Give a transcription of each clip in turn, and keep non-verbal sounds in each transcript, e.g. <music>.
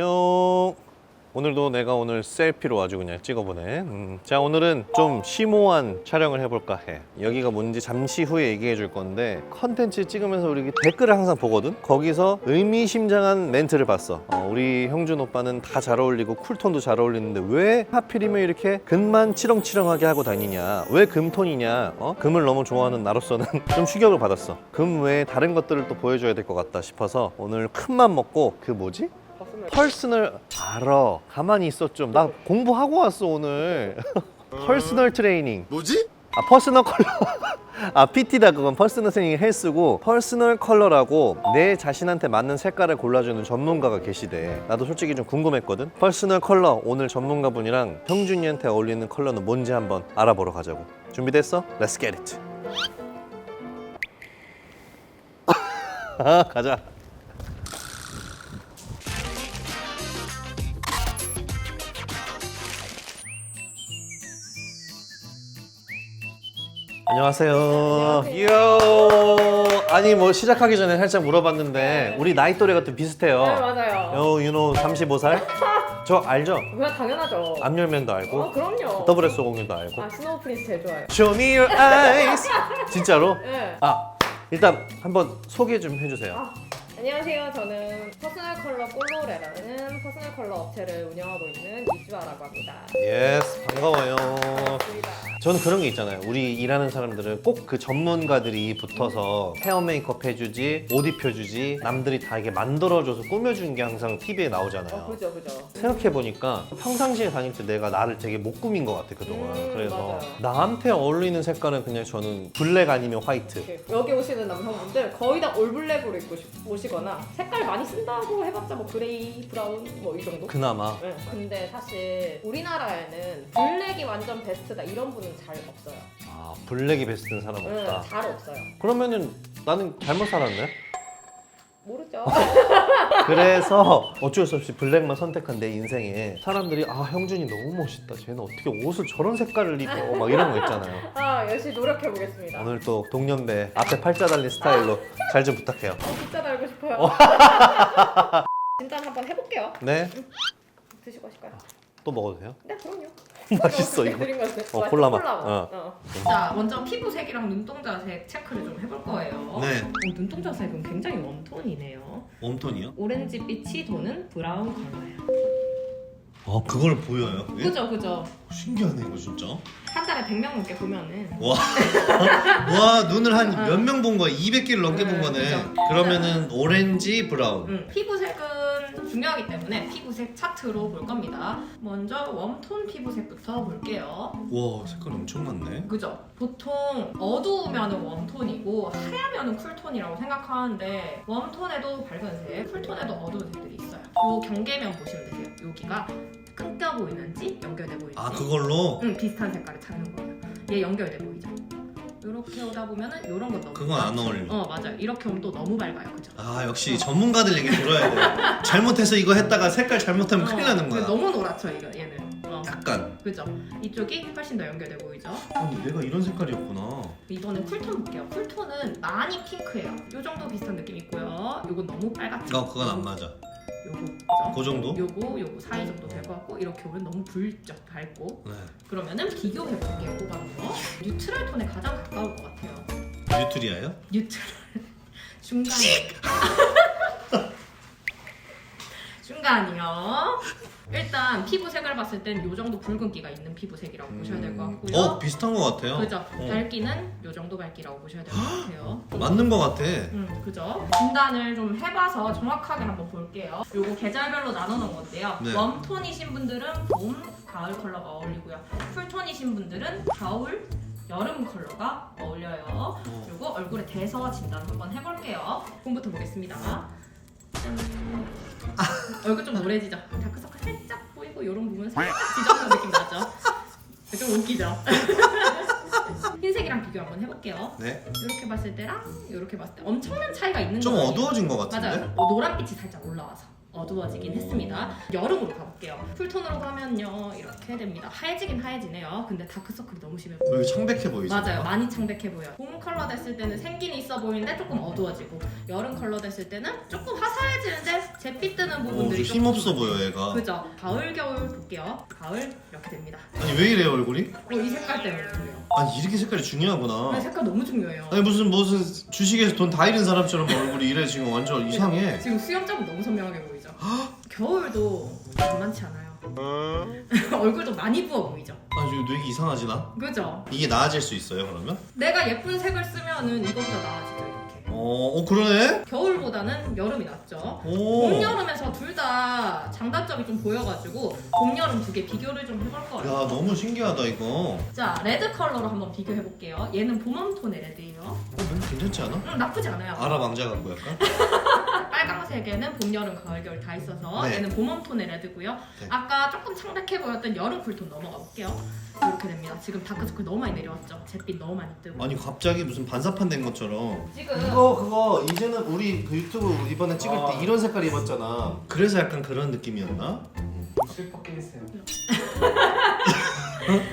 안녕. 오늘도 내가 오늘 셀피로 아주 그냥 찍어보네. 음. 자, 오늘은 좀 심오한 촬영을 해볼까 해. 여기가 뭔지 잠시 후에 얘기해 줄 건데, 컨텐츠 찍으면서 우리 댓글을 항상 보거든? 거기서 의미심장한 멘트를 봤어. 어, 우리 형준 오빠는 다 잘 어울리고 쿨톤도 잘 어울리는데 왜 하필이면 이렇게 금만 치렁치렁하게 하고 다니냐? 왜 금톤이냐? 어? 금을 너무 좋아하는 나로서는 <laughs> 좀 충격을 받았어. 금 외에 다른 것들을 또 보여줘야 될 것 같다 싶어서 오늘 큰맘 먹고 그 뭐지? 퍼스널 알아. 가만히 있어 좀. 나 공부하고 왔어 오늘. <laughs> 퍼스널 트레이닝. 뭐지? 아 퍼스널 컬러. <laughs> 아 PT다 그건. 퍼스널 트레이닝 헬스고 퍼스널 컬러라고 내 자신한테 맞는 색깔을 골라주는 전문가가 계시대. 나도 솔직히 좀 궁금했거든. 퍼스널 컬러 오늘 전문가분이랑 형준이한테 어울리는 컬러는 뭔지 한번 알아보러 가자고. 준비됐어? Let's get it. <laughs> 아, 가자 안녕하세요. 요. 아니 뭐 시작하기 전에 살짝 물어봤는데 우리 나이 또래가 좀 비슷해요. 네 맞아요. 요 유노 35살? 저 알죠? 그냥 당연하죠. 암열면도 알고 어 그럼요. 더블 S 공유도 알고. 아 스노우 프린스 제일 좋아요. Show me your eyes. <laughs> 진짜로? 네. 아 일단 한번 소개 좀 해주세요. 아, 안녕하세요. 저는 퍼스널 컬러 꼴로레라는 퍼스널 컬러 업체를 운영하고 있는 이주아라고 합니다. 예스 반가워요. 반갑습니다. 저는 그런 게 있잖아요. 우리 일하는 사람들은 꼭 그 전문가들이 붙어서 헤어 메이크업 해주지, 옷 입혀주지, 남들이 다 이게 만들어줘서 꾸며주는 게 항상 TV에 나오잖아요. 어 그죠 그죠. 생각해보니까 평상시에 다닐 때 내가 나를 되게 못 꾸민 것 같아, 그동안. 음, 그래서 맞아요. 나한테 어울리는 색깔은 그냥 저는 블랙 아니면 화이트. 이렇게 여기 오시는 남성분들 거의 다 올블랙으로 입고 시- 오시 거나 색깔 많이 쓴다고 해봤자 뭐 그레이, 브라운 뭐 이 정도. 그나마. 네. 근데 사실 우리나라에는 블랙이 완전 베스트다 이런 분은 잘 없어요. 아, 블랙이 베스트는 사람 네, 없다. 잘 없어요. 그러면은 나는 잘못 살았네? 모르죠. <laughs> 그래서 <laughs> 어쩔 수 없이 블랙만 선택한 내 인생에 사람들이 아 형준이 너무 멋있다 쟤는 어떻게 옷을 저런 색깔을 입어 막 이런 거 있잖아요 <laughs> 아 열심히 노력해 보겠습니다. 오늘 또 동년배 앞에 팔자 달린 스타일로 잘 좀 부탁해요 어, 진짜 달고 싶어요. 진짜 한번 해볼게요. 네? 드시고 하실까요? 또 먹어도 돼요? 네, 그럼요. 맛있어 이거 드린 거였어요. 어, 맛있어, 콜라 맛. 콜라 어. 어. 자, 먼저 피부색이랑 눈동자색 체크를 좀 해볼 거예요. 네. 어, 눈동자색은 굉장히 웜톤이네요. 웜톤이요? 오렌지빛이 도는 브라운 컬러예요. 아 그걸 보여요? 그죠, 그죠. 신기하네 이거 진짜 한 달에 100명 넘게 보면은 와, <laughs> 와 눈을 한 어. 몇명 본 거야? 200개를 넘게 본 네, 거네 그죠. 그러면은 오렌지 브라운 음, 피부색은 중요하기 때문에 피부색 차트로 볼 겁니다. 먼저 웜톤 피부색부터 볼게요. 와 색깔 엄청 많네 그죠? 보통 어두우면 웜톤이고 하얗면 쿨톤이라고 생각하는데 웜톤에도 밝은색, 쿨톤에도 어두운 색들이 있어요. 요 경계면 보시면 되세요. 여기가 끊겨 보이는지 연결돼 보이는지 아 그걸로? 응, 비슷한 색깔을 찾는 거예요. 얘 연결돼 보이죠? 이렇게 오다 보면은 이런 건 너무 그건 안? 어울려. 어 맞아요. 이렇게 오면 또 너무 밝아요, 그죠? 아 역시 전문가들 얘기 들어야 돼 <laughs> 잘못해서 이거 했다가 색깔 잘못하면 큰일 나는 근데 거야 너무 노랗죠, 이거 얘는. 어, 약간 그죠? 이쪽이 훨씬 더 연결돼 보이죠? 아니 내가 이런 색깔이었구나 이번엔 쿨톤 볼게요. 쿨톤은 많이 핑크예요. 요 정도 비슷한 느낌 있고요. 요건 너무 빨갛죠? 어 그건 안 맞아 요거? 그 정도? 요거 요거 사이 정도 될 것 같고 이렇게 오면 너무 불쩍 밝고 네 그러면은 비교해 볼게요. 뽑아놓은 거. 뉴트럴 톤에 가장 가까울 것 같아요. 뉴트리아요? 뉴트럴 중간 <laughs> 중간이요. <laughs> 일단 피부색을 봤을 땐 요 정도 붉은기가 있는 피부색이라고 보셔야 될 것 같고요. 어 비슷한 거 같아요 그죠? 어. 밝기는 요 정도 밝기라고 보셔야 될 것 같아요. 맞는 거 같아 음, 그죠? 진단을 좀 해봐서 정확하게 한번 볼게요. 요거 계절별로 나눠놓은 건데요. 네. 웜톤이신 분들은 봄, 가을 컬러가 어울리고요. 쿨톤이신 분들은 겨울, 여름 컬러가 어울려요. 어. 그리고 얼굴에 대서 진단 한번 해볼게요. 봄부터 보겠습니다. 짠. <laughs> 얼굴 좀 노래지죠? 보이고 이런 부분 살짝 지저분한 느낌 나죠? <laughs> 좀 웃기죠? <laughs> 흰색이랑 비교 한번 해볼게요. 네? 이렇게 봤을 때랑 이렇게 봤을 때 엄청난 차이가 있는 좀 거예요. 어두워진 거 같은데? 맞아요. 어, 노란빛이 살짝 올라와서 어두워지긴 했습니다. 여름으로 가볼게요. 쿨톤으로 가면요 이렇게 됩니다. 하얘지긴 하얘지네요. 근데 다크서클이 너무 심해 보여요. 왜 이렇게 창백해 보이지? 맞아요. 많이 창백해 보여요. 봄 컬러 됐을 때는 생기는 있어 보이는데 조금 어두워지고 여름 컬러 됐을 때는 조금 화사해지는데 잿빛 뜨는 오, 좀 부분들이 조금 힘없어 보여 얘가. 그죠? 가을 겨울 볼게요. 가을 이렇게 됩니다. 아니 왜 이래요 얼굴이? 어, 이 색깔 때문에 그래요. 아니 이렇게 색깔이 중요하구나. 근데 색깔 너무 중요해요. 아니 무슨 무슨 주식에서 돈 다 잃은 사람처럼 얼굴이 이래 지금 완전 이상해. 지금 수염 자국 너무 선명하게 보이죠? 겨울도 만만치 않아요. <laughs> 얼굴도 많이 부어 보이죠? 아 지금 뇌기 이상하지 나? 그죠? 이게 나아질 수 있어요 그러면? 내가 예쁜 색을 쓰면은 이것보다 나아지죠 이렇게. 어, 어 그러네. 겨울보다는 여름이 낫죠. 오. 봄, 여름에서 둘 다 장단점이 좀 보여가지고 봄, 여름 두 개 비교를 좀 해볼 거예요. 야 너무 신기하다 이거. 자, 레드 컬러로 한번 비교해 볼게요. 얘는 봄웜톤의 레드예요. 어, 너무 괜찮지 않아? 음, 나쁘지 않아요. 아라 왕자 같고 약간. <laughs> 빨강색에는 봄, 여름, 가을, 겨울 다 있어서 네. 얘는 봄웜톤의 레드고요. 네. 아까 조금 창백해 보였던 여름 쿨톤 넘어가 볼게요. 이렇게 됩니다. 지금 다크서클 너무 많이 내려왔죠. 잿빛 너무 많이 뜨고. 아니 갑자기 무슨 반사판 된 것처럼. 지금 이거 그거 이제는 우리 그 유튜브 이번에 찍을 아. 때 이런 색깔 입었잖아. 그래서 약간 그런 느낌이었나? 슬퍼게 했어요. <laughs>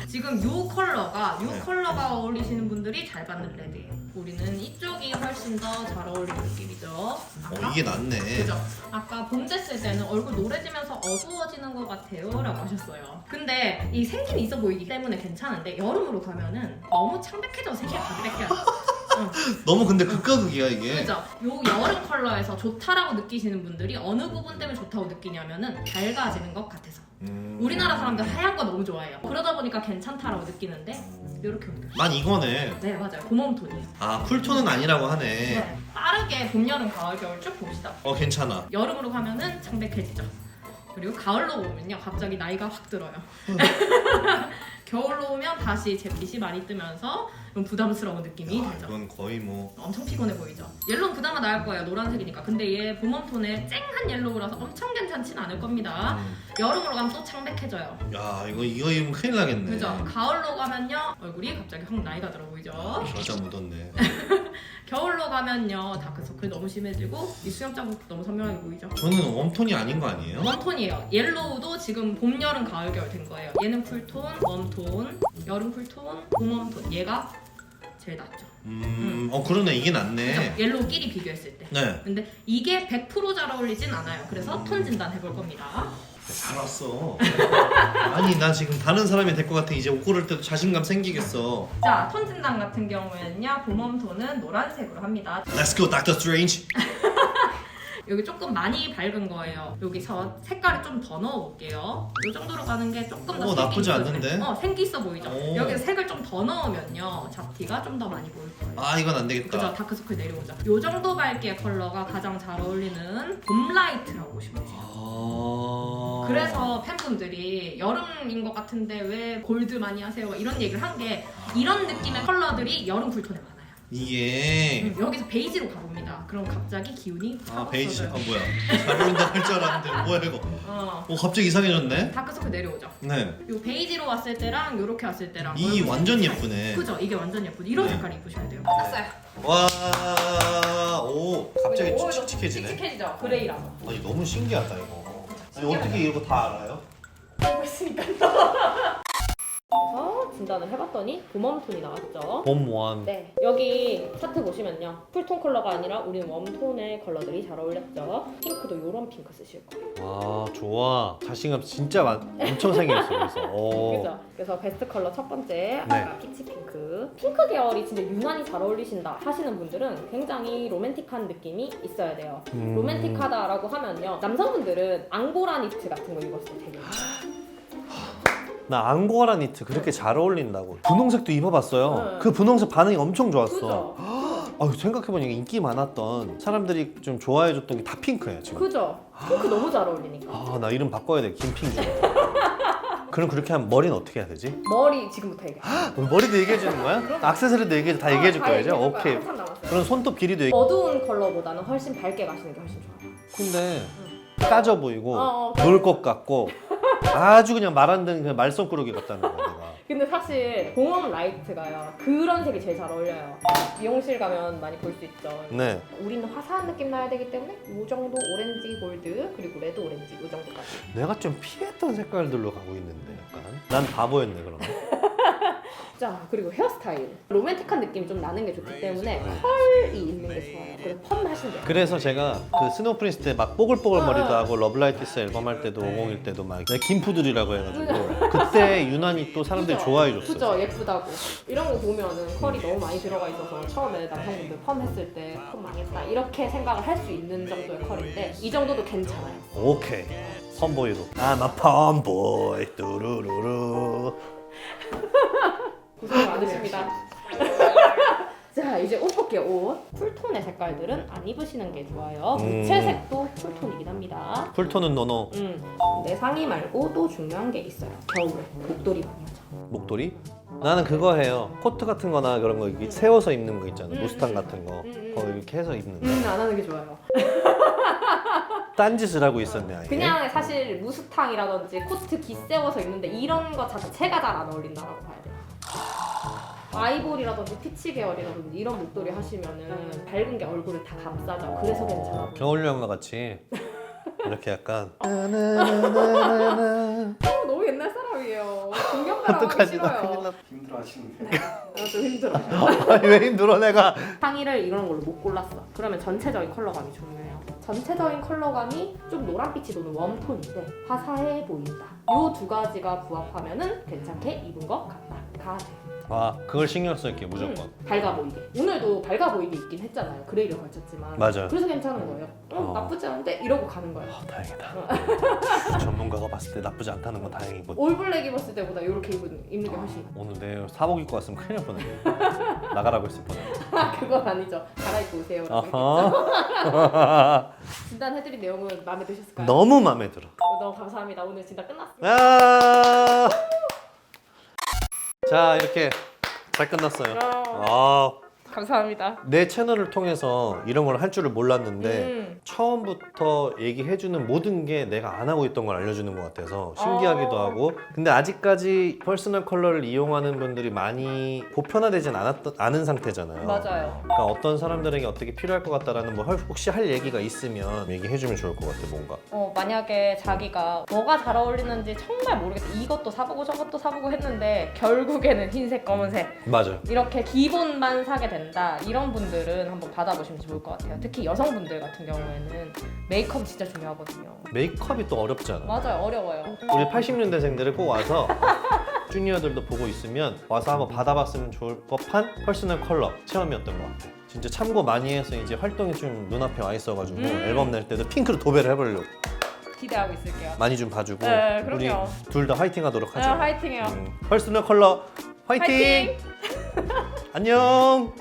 지금 요 컬러가 요 네. 컬러가 어울리시는 분들이 잘 받는 레드예요. 우리는 이쪽이 훨씬 더 잘 어울리는 느낌이죠. 어 아까? 이게 낫네. 그죠? 아까 봄 됐을 때는 얼굴 노래지면서 어두워지는 것 같아요 라고 하셨어요 근데 이 생긴 있어 보이기 때문에 괜찮은데 여름으로 가면은 너무 창백해져 색이 담백해요 <laughs> 너무 근데 극과 극이야 이게. 그죠? 요 여름 컬러에서 좋다라고 느끼시는 분들이 어느 부분 때문에 좋다고 느끼냐면은 밝아지는 것 같아서 음. 우리나라 사람들 하얀 거 너무 좋아해요 그러다 보니까 괜찮다라고 느끼는데 이렇게 옮겨 난 이거네. 네 맞아요 봄웜톤이에요 아 쿨톤은 아니라고 하네. 네. 빠르게 봄, 여름, 가을, 겨울 쭉 봅시다 어 괜찮아. 여름으로 가면은 창백해지죠. 그리고 가을로 오면요 갑자기 나이가 확 들어요. <laughs> 겨울로 오면 다시 잿빛이 많이 뜨면서 좀 부담스러운 느낌이 야, 들죠. 이건 거의 뭐. 엄청 피곤해 보이죠. 옐로우는 그나마 나을 거예요. 노란색이니까. 근데 얘 봄웜톤에 쨍한 옐로우라서 엄청 괜찮진 않을 겁니다. 음. 여름으로 가면 또 창백해져요. 야 이거 이거 입으면 큰일 나겠네. 그죠? 가을로 가면요 얼굴이 갑자기 확 나이가 들어 보이죠. 여자 묻었네. <laughs> 겨울로 가면요 다크서클 너무 심해지고 이 수염 자국 너무 선명하게 보이죠. 저는 웜톤이 아닌 거 아니에요? 웜톤이에요. 옐로우도 지금 봄, 여름, 가을, 겨울 된 거예요. 얘는 쿨톤, 웜톤, 여름 쿨톤, 봄 웜톤. 얘가 제일 낫죠. 음, 어 그러네 이게 낫네. 그죠? 옐로우끼리 비교했을 때. 네. 근데 이게 100%잘 어울리진 않아요. 그래서 톤 진단 해볼 겁니다. 잘 왔어. 아니 나 지금 다른 사람이 될 것 같아. 이제 옷 고를 때도 자신감 생기겠어. 자, 톤 진단 같은 경우에는요. 봄 웜톤은 노란색으로 합니다. Let's go, Doctor Strange. <laughs> 여기 조금 많이 밝은 거예요. 여기서 색깔을 좀 더 넣어볼게요. 이 정도로 가는 게 조금 더 오, 생기 나쁘지 있어 않은데? 어, 생기 있어 보이죠? 오. 여기서 색을 좀 더 넣으면요. 잡티가 좀 더 많이 보일 거예요. 아 이건 안 그죠? 되겠다. 다크서클 내려오죠. 요 정도 밝기의 컬러가 가장 잘 어울리는 봄 라이트라고 보시면 돼요. 아... 그래서 팬분들이 여름인 것 같은데 왜 골드 많이 하세요? 이런 얘기를 한 게 이런 느낌의 컬러들이 여름 쿨톤에 많아요. 이게 음, 여기서 베이지로 가봅니다. 그럼 갑자기 기운이 아확 베이지 아. 뭐야? 잘 어울린다 할 줄 알았는데 뭐야 이거? 어, 오 갑자기 이상해졌네. 다크서클 내려오죠. 네. 요 베이지로 왔을 때랑 요렇게 왔을 때랑 이 얼굴 완전 색깔. 예쁘네. 그죠? 이게 완전 예쁜 이런 네. 색깔 입으셔야 돼요. 샀어요. 와, 오 갑자기 칙칙해지네. 칙칙해지죠? 그레이라서. 아니 너무 신기하다 이거. 어떻게 이거 다 알아요? 알고 있으니까. <laughs> 진단을 해봤더니 봄웜톤이 나왔죠. 봄 원. 네, 여기 차트 보시면요. 쿨톤 컬러가 아니라 우리는 웜톤의 컬러들이 잘 어울렸죠. 핑크도 이런 핑크 쓰실 거예요. 아 좋아. 자신감 진짜 많, 엄청 생겼어 그래서. 오. 그죠? 그래서 베스트 컬러 첫 번째 네. 아까 피치 핑크. 핑크 계열이 진짜 유난히 잘 어울리신다 하시는 분들은 굉장히 로맨틱한 느낌이 있어야 돼요. 음. 로맨틱하다라고 하면요. 남성분들은 앙고라 니트 같은 거 입었을 때 되게 <gasps> 나 앙고라 니트 그렇게 잘 어울린다고. 분홍색도 입어봤어요. 네. 그 분홍색 반응이 엄청 좋았어. 그죠? 아유 생각해보니까 인기 많았던 사람들이 좀 좋아해줬던 게 다 핑크야 지금. 그죠? 핑크 너무 잘 어울리니까. 아 나 이름 바꿔야 돼 김핑주. <laughs> 그럼 그렇게 하면 머리는 어떻게 해야 되지? 머리 지금부터 얘기해. 우리 머리도 얘기해 주는 거야? 악세사리도 얘기해 다 얘기해 줄 거야 이제? 오케이. 한참 남았어요. 그럼 손톱 길이도 얘기. 어두운 컬러보다는 훨씬 밝게 가시는 게 훨씬 좋아요. 근데 까져 보이고 어, 어. 놀 것 같고 아주 그냥 말 안 되는 그냥 말썽꾸러기 같다는 거야 내가. 근데 사실 공원 라이트가요. 그런 색이 제일 잘 어울려요. 미용실 가면 많이 볼 수 있죠. 네. 우리는 화사한 느낌 나야 되기 때문에 이 정도 오렌지 골드 그리고 레드 오렌지 이 정도까지. 내가 좀 피했던 색깔들로 가고 있는데 약간 난 바보였네 그럼. 자 그리고 헤어스타일 로맨틱한 느낌이 좀 나는 게 좋기 때문에 네. 컬이 있는 게 좋아요. 그리고 펌 하시면 돼요. 그래서 제가 그 스노우 프린스 때 막 뽀글뽀글 머리도 어. 하고 러블라이티스 앨범 할 때도 501 때도 막 김푸들이라고 해가지고 <laughs> 그때 유난히 또 사람들이 그죠? 좋아해 줬어. 그죠 예쁘다고 이런 거 보면은 컬이 너무 많이 들어가 있어서 처음에 남성분들 펌 했을 때 펌 망했다 이렇게 생각을 할 수 있는 정도의 컬인데 이 정도도 괜찮아요. 오케이. 펌보이로. I'm a 펌보이 뚜루루루. 고생 많으십니다. <laughs> 자 이제 옷 볼게요 옷 쿨톤의 색깔들은 안 입으시는 게 좋아요 음. 무채색도 쿨톤이긴 합니다 쿨톤은 노노. 음, 내 상의 말고 또 중요한 게 있어요 겨울에 목도리 많이 하죠 목도리? 나는 그거 해요. 코트 같은 거나 그런 거 이렇게 세워서 입는 거 있잖아. 음, 무스탕 음. 같은 거. 음, 음. 그거 이렇게 해서 입는 거. 음안 하는 게 좋아요 <laughs> 딴짓을 하고 있었네, 아예. 그냥 사실 무스탕이라든지 코트 기 세워서 입는데 이런 거 자체가 잘 안 어울린다라고 봐야 돼요. 아이보리라든지 피치 계열이라든지 이런 목도리 하시면은 밝은 게 얼굴을 다 감싸죠. 그래서 괜찮아. 보여요. 겨울 연가 같이 이렇게 약간 <laughs> 어, 너무 옛날 사람이에요. 공경가랑 하기 어떡하지 나 큰일 싫어요. 났 힘들어 하시는데 아, 좀 힘들어. <laughs> 아니, 왜 힘들어 내가 상의를 이런 걸로 못 골랐어. 그러면 전체적인 컬러감이 중요해요. 전체적인 컬러감이 좀 노란빛이 도는 웜톤인데 화사해 보인다. 이두 가지가 부합하면은 괜찮게 입은 것 같다. 가 돼요. 아 그걸 신경 쓸게 무조건 음, 밝아 보이게. 오늘도 밝아 보이게 입긴 했잖아요. 그레이를 걸쳤지만. 맞아 그래서 괜찮은 거예요. 어, 어. 나쁘지 않은데 이러고 가는 거예요. 아, 다행이다 <laughs> 전문가가 봤을 때 나쁘지 않다는 건 다행이고 올블랙 입었을 때보다 이렇게 입은, 입는 게 훨씬 나아. 오늘 내 사복 입고 왔으면 큰일 날 뻔했네 <laughs> 나가라고 했을 뻔했네 그건 아니죠. 갈아입고 오세요. <laughs> 진단해드린 내용은 마음에 드셨을까요? 너무 마음에 들어 어, 너무 감사합니다. 오늘 진단 끝났습니다. 아~ 자 이렇게 잘 끝났어요. 아, 감사합니다. 내 채널을 통해서 이런 걸 할 줄을 몰랐는데 음. 처음부터 얘기해주는 모든 게 내가 안 하고 있던 걸 알려주는 것 같아서 신기하기도 어. 하고 근데 아직까지 퍼스널 컬러를 이용하는 분들이 많이 보편화되진 않았던, 않은 상태잖아요 맞아요. 그러니까 어떤 사람들에게 어떻게 필요할 것 같다라는 뭐 할- 혹시 할 얘기가 있으면 얘기해주면 좋을 것 같아 뭔가 어, 만약에 자기가 뭐가 잘 어울리는지 정말 모르겠다. 이것도 사보고 저것도 사보고 했는데 결국에는 흰색, 검은색 맞아 이렇게 기본만 사게 된다. 이런 분들은 한번 받아보시면 좋을 것 같아요. 특히 여성분들 같은 경우에는 메이크업 진짜 중요하거든요. 메이크업이 또 어렵잖아 맞아요. 어려워요. 우리 80년대생들을 꼭 와서 <laughs> 주니어들도 보고 있으면 와서 한번 받아봤으면 좋을 법한 퍼스널 컬러 체험이었던 것 같아. 진짜 참고 많이 해서 이제 활동이 좀 눈앞에 와 있어가지고 음. 앨범 낼 때도 핑크로 도배를 해보려고 기대하고 있을게요. 많이 좀 봐주고 네, 우리 그럼요. 둘 다 화이팅하도록 네, 하죠. 화이팅해요. 음, 퍼스널 컬러 화이팅! 화이팅! <laughs> 안녕.